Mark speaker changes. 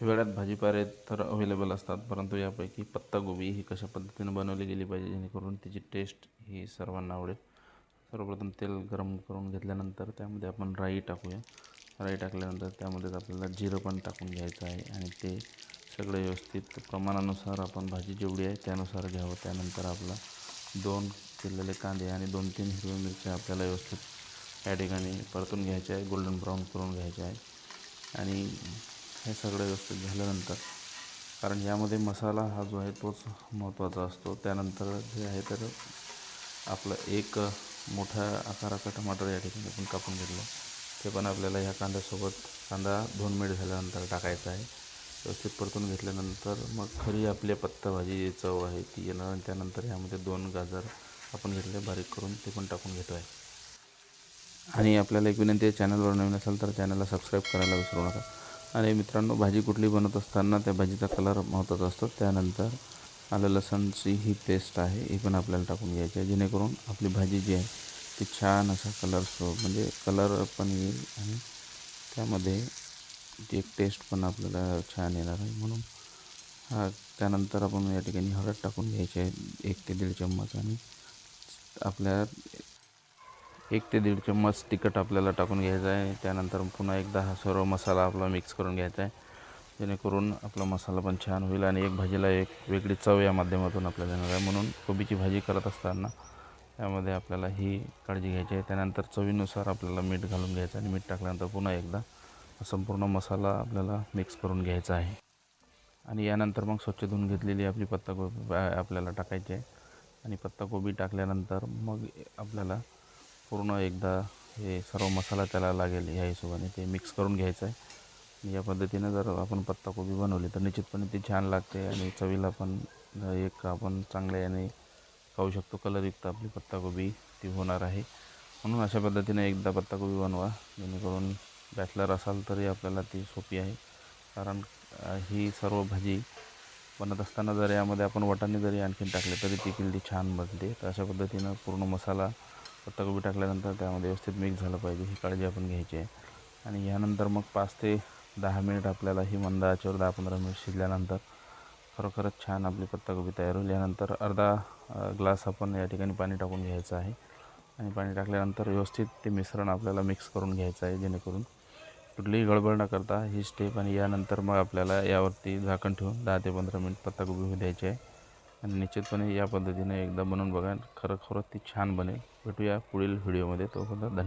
Speaker 1: हिवाळ्यात भाजीपारे तर अवेलेबल असतात परंतु यापैकी पत्तागोबी ही कशा पद्धतीनं बनवली गेली पाहिजे जेणेकरून तिची टेस्ट ही सर्वांना आवडेल. सर्वप्रथम तेल गरम करून घेतल्यानंतर त्यामध्ये आपण राई टाकूया. राई टाकल्यानंतर त्यामध्येच आपल्याला जिरं पण टाकून घ्यायचं आहे आणि ते सगळं व्यवस्थित प्रमाणानुसार आपण भाजी जेवढी आहे त्यानुसार घ्यावं. त्यानंतर आपला दोन चिरलेले कांदे आणि दोन तीन हिरव्या मिरच्या आपल्याला व्यवस्थित या ठिकाणी परतून घ्यायचे आहे गोल्डन ब्राऊन करून घ्यायचे आहे. आणि हे सगळं व्यवस्थित झाल्यानंतर कारण यामध्ये मसाला हा जो आहे तोच महत्त्वाचा असतो. त्यानंतर जे आहे तर आपलं एक मोठा आकाराचा टमाटर या ठिकाणी आपण कापून घेतलं. ते पण आपल्याला ह्या कांद्यासोबत कांदा दोन मिनिट झाल्यानंतर टाकायचा आहे. व्यवस्थित परतून घेतल्यानंतर मग खरी आपली पत्ताभाजी जी चव आहे ती येणार आणि त्यानंतर यामध्ये दोन गाजर आपण घेतले बारीक करून ते पण टाकून घेतो आहे. आणि आपल्याला एक विनंती आहे चॅनलवर नवीन असेल तर चॅनलला सबस्क्राईब करायला विसरू नका. आणि मित्रांनो भाजी कुठली बनवत असताना त्या भाजीचा कलर महत्त्वाचा असतो. त्यानंतर आलं लसणची ही पेस्ट आहे ही पण आपल्याला टाकून घ्यायची आहे. जेणेकरून आपली भाजी जी आहे ती छान असा कलर सो म्हणजे कलर पण येईल आणि त्यामध्ये ती एक टेस्ट पण आपल्याला छान येणार आहे. म्हणून हा त्यानंतर आपण या ठिकाणी हळद टाकून घ्यायची आहे एक ते दीड चम्मच. आणि आपल्या एक ते दीड चम्मच तिखट आपल्याला टाकून घ्यायचं आहे. त्यानंतर पुन्हा एकदा हा सर्व मसाला आपला मिक्स करून घ्यायचा आहे. जेणेकरून आपला मसाला पण छान होईल आणि एक भाजीला एक वेगळी चव या माध्यमातून आपल्याला येणार आहे. म्हणून कोबीची भाजी करत असताना त्यामध्ये आपल्याला ही काळजी घ्यायची आहे. त्यानंतर चवीनुसार आपल्याला मीठ घालून घ्यायचं आणि मीठ टाकल्यानंतर पुन्हा एकदा संपूर्ण मसाला आपल्याला मिक्स करून घ्यायचा आहे. आणि यानंतर मग स्वच्छ धुवून घेतलेली आपली पत्ताकोबी आपल्याला टाकायची आहे. आणि पत्ताकोबी टाकल्यानंतर मग आपल्याला पूर्ण एकदा हे सर्व मसाला त्याला लागेल ह्या हिशोबाने ते मिक्स करून घ्यायचं आहे आणि या पद्धतीनं जर आपण पत्ताकोबी बनवली तर निश्चितपणे ती छान लागते आणि चवीला पण एक आपण चांगल्या याने खाऊ शकतो. कलरयुक्त आपली पत्ताकोबी ती होणार आहे. म्हणून अशा पद्धतीने एकदा पत्ताकोबी बनवा. जेणेकरून बॅचलर असाल तरी आपल्याला ती सोपी आहे. कारण ही सर्व भाजी बनत असताना जर यामध्ये आपण वटाने जरी आणखीन टाकले तरी ती किल्ली छान बनते. तर अशा पद्धतीनं पूर्ण मसाला पत्ताकोबी टाकल्यानंतर त्यामध्ये व्यवस्थित मिक्स झालं पाहिजे. ही काळजी आपण घ्यायची आहे. आणि यानंतर मग पाच ते दहा मिनिट आपल्याला ही मंद आचेवर दहा पंधरा मिनिट शिजल्यानंतर खरोखरच छान आपली पत्ताकोबी तयार होईल. यानंतर अर्धा ग्लास आपण या ठिकाणी पाणी टाकून घ्यायचं आहे. आणि पाणी टाकल्यानंतर व्यवस्थित ते मिश्रण आपल्याला मिक्स करून घ्यायचं आहे जेणेकरून कुठलीही गडबड न करता ही स्टेप आणि यानंतर मग आपल्याला यावरती झाकण ठेवून दहा ते पंधरा मिनिट पत्ताकोबी होऊ द्यायची आहे. आणि निश्चितपणे या पद्धतीने एकदा बनवून बघा खरं खरंच ती छान बनेल. भेटूया पुढील व्हिडिओमध्ये तोपर्यंत धन्यवाद.